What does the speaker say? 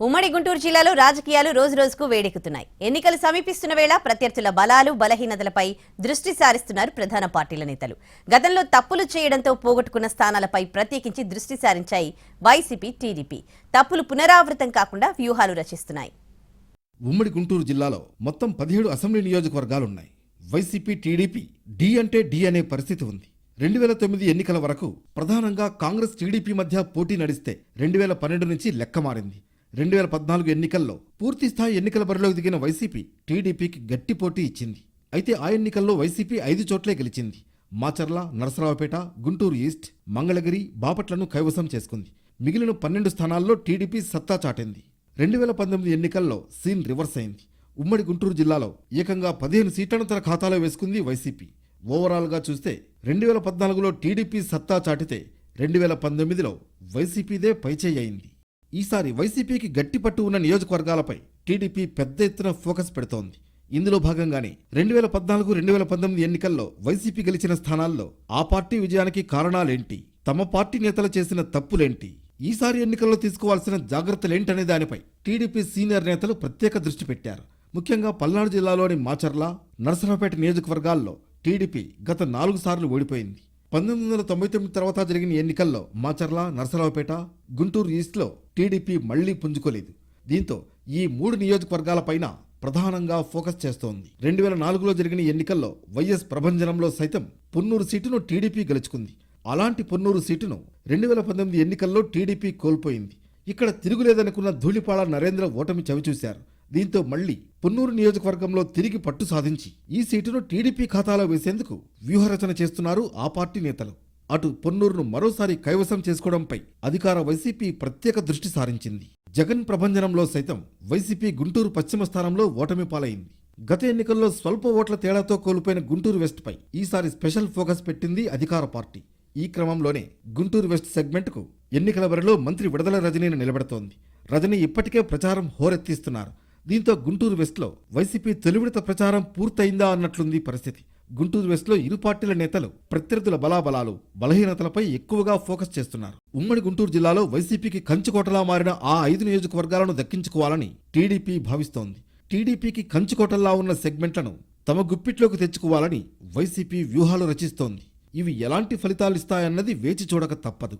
ఉమ్మడి గుంటూరు జిల్లాలో రాజకీయాలు రోజు రోజుకు వేడెక్కుతున్నాయి. ఎన్నికలు సమీపిస్తున్న వేళ ప్రత్యర్థుల బలాలు బలహీనతలపై దృష్టి సారిస్తున్నారు ప్రధాన పార్టీల నేతలు. గతంలో తప్పులు చేయడంతో పోగొట్టుకున్న స్థానాలపై ప్రత్యేకించి దృష్టి సారించాయి వైసీపీ టీడీపీ. తప్పులు పునరావృతం కాకుండా వ్యూహాలు రచిస్తున్నాయి. ఉమ్మడి గుంటూరు జిల్లాలో మొత్తం పదిహేడు అసెంబ్లీ నియోజకవర్గాలున్నాయి. వైసీపీ టీడీపీ డి అంటే డి అనే పరిస్థితి ఉంది. రెండు వేల తొమ్మిది ఎన్నికల వరకు ప్రధానంగా కాంగ్రెస్ టీడీపీ మధ్య పోటీ నడిస్తే రెండు వేల పన్నెండు నుంచి లెక్క మారింది. రెండు వేల పద్నాలుగు ఎన్నికల్లో పూర్తి స్థాయి ఎన్నికల బరిలోకి దిగిన వైసీపీ టీడీపీకి గట్టి పోటీ ఇచ్చింది. అయితే ఆ ఎన్నికల్లో వైసీపీ ఐదు చోట్లే గెలిచింది. మాచర్ల నరసరావుపేట గుంటూరు ఈస్ట్ మంగళగిరి బాపట్లను కైవసం చేసుకుంది. మిగిలిన పన్నెండు స్థానాల్లో టీడీపీ సత్తా చాటింది. రెండు వేల పంతొమ్మిది ఎన్నికల్లో సీన్ రివర్స్ అయింది. ఉమ్మడి గుంటూరు జిల్లాలో ఏకంగా పదిహేను సీట్లను తన ఖాతాలో వేసుకుంది వైసీపీ. ఓవరాల్గా చూస్తే రెండు వేల పద్నాలుగులో టీడీపీ సత్తా చాటితే రెండు వేల పంతొమ్మిదిలో వైసీపీదే పైచేయి అయింది. ఈసారి వైసీపీకి గట్టి పట్టు ఉన్న నియోజకవర్గాలపై టీడీపీ పెద్ద ఎత్తున ఫోకస్ పెడుతోంది. ఇందులో భాగంగానే రెండు వేల పద్నాలుగు రెండు వేల పంతొమ్మిది ఎన్నికల్లో వైసీపీ గెలిచిన స్థానాల్లో ఆ పార్టీ విజయానికి కారణాలేంటి? తమ పార్టీ నేతలు చేసిన తప్పులేంటి? ఈసారి ఎన్నికల్లో తీసుకోవాల్సిన జాగ్రత్తలేంటనే దానిపై టీడీపీ సీనియర్ నేతలు ప్రత్యేక దృష్టి పెట్టారు. ముఖ్యంగా పల్నాడు జిల్లాలోని మాచర్ల నరసరావుపేట నియోజకవర్గాల్లో టీడీపీ గత నాలుగు సార్లు ఓడిపోయింది. పంతొమ్మిది వందల తొంభై తొమ్మిది తర్వాత జరిగిన ఎన్నికల్లో మాచర్ల నరసరావుపేట గుంటూరు ఈస్ట్లో టీడీపీ మళ్ళీ పుంజుకోలేదు. దీంతో ఈ మూడు నియోజకవర్గాలపైన ప్రధానంగా ఫోకస్ చేస్తోంది. రెండు వేల నాలుగులో జరిగిన ఎన్నికల్లో వైఎస్ ప్రభంజనంలో సైతం పొన్నూరు సీటును టీడీపీ గెలుచుకుంది. అలాంటి పొన్నూరు సీటును రెండు వేల పంతొమ్మిది ఎన్నికల్లో టీడీపీ కోల్పోయింది. ఇక్కడ తిరుగులేదనుకున్న ధూళిపాళ నరేంద్ర ఓటమి చవిచూశారు. దీంతో మళ్ళీ పొన్నూరు నియోజకవర్గంలో తిరిగి పట్టు సాధించి ఈ సీటును టీడీపీ ఖాతాలో వేసేందుకు వ్యూహరచన చేస్తున్నారు ఆ పార్టీ నేతలు. అటు పొన్నూరును మరోసారి కైవసం చేసుకోవడంపై అధికార వైసీపీ ప్రత్యేక దృష్టి సారించింది. జగన్ ప్రభంజనంలో సైతం వైసీపీ గుంటూరు పశ్చిమ స్థానంలో ఓటమి పాలైంది. గత ఎన్నికల్లో స్వల్ప ఓట్ల తేడాతో కోల్పోయిన గుంటూరు వెస్ట్పై ఈసారి స్పెషల్ ఫోకస్ పెట్టింది అధికార పార్టీ. ఈ క్రమంలోనే గుంటూరు వెస్ట్ సెగ్మెంట్కు ఎన్నికల బరిలో మంత్రి విడుదల రజనీని నిలబెడుతోంది. రజనీ ఇప్పటికే ప్రచారం హోరెత్తిస్తున్నారు. దీంతో గుంటూరు వెస్ట్లో వైసీపీ తొలివిడత ప్రచారం పూర్తయిందా అన్నట్లుంది పరిస్థితి. గుంటూరు వెస్ట్లో ఇరు పార్టీల నేతలు ప్రత్యర్థుల బలాబలాలు బలహీనతలపై ఎక్కువగా ఫోకస్ చేస్తున్నారు. ఉమ్మడి గుంటూరు జిల్లాలో వైసీపీకి కంచుకోటలా మారిన ఆ ఐదు నియోజకవర్గాలను దక్కించుకోవాలని టీడీపీ భావిస్తోంది. టీడీపీకి కంచుకోటల్లా ఉన్న సెగ్మెంట్లను తమ గుప్పిట్లోకి తెచ్చుకోవాలని వైసీపీ వ్యూహాలు రచిస్తోంది. ఇవి ఎలాంటి ఫలితాలిస్తాయన్నది వేచి చూడక తప్పదు.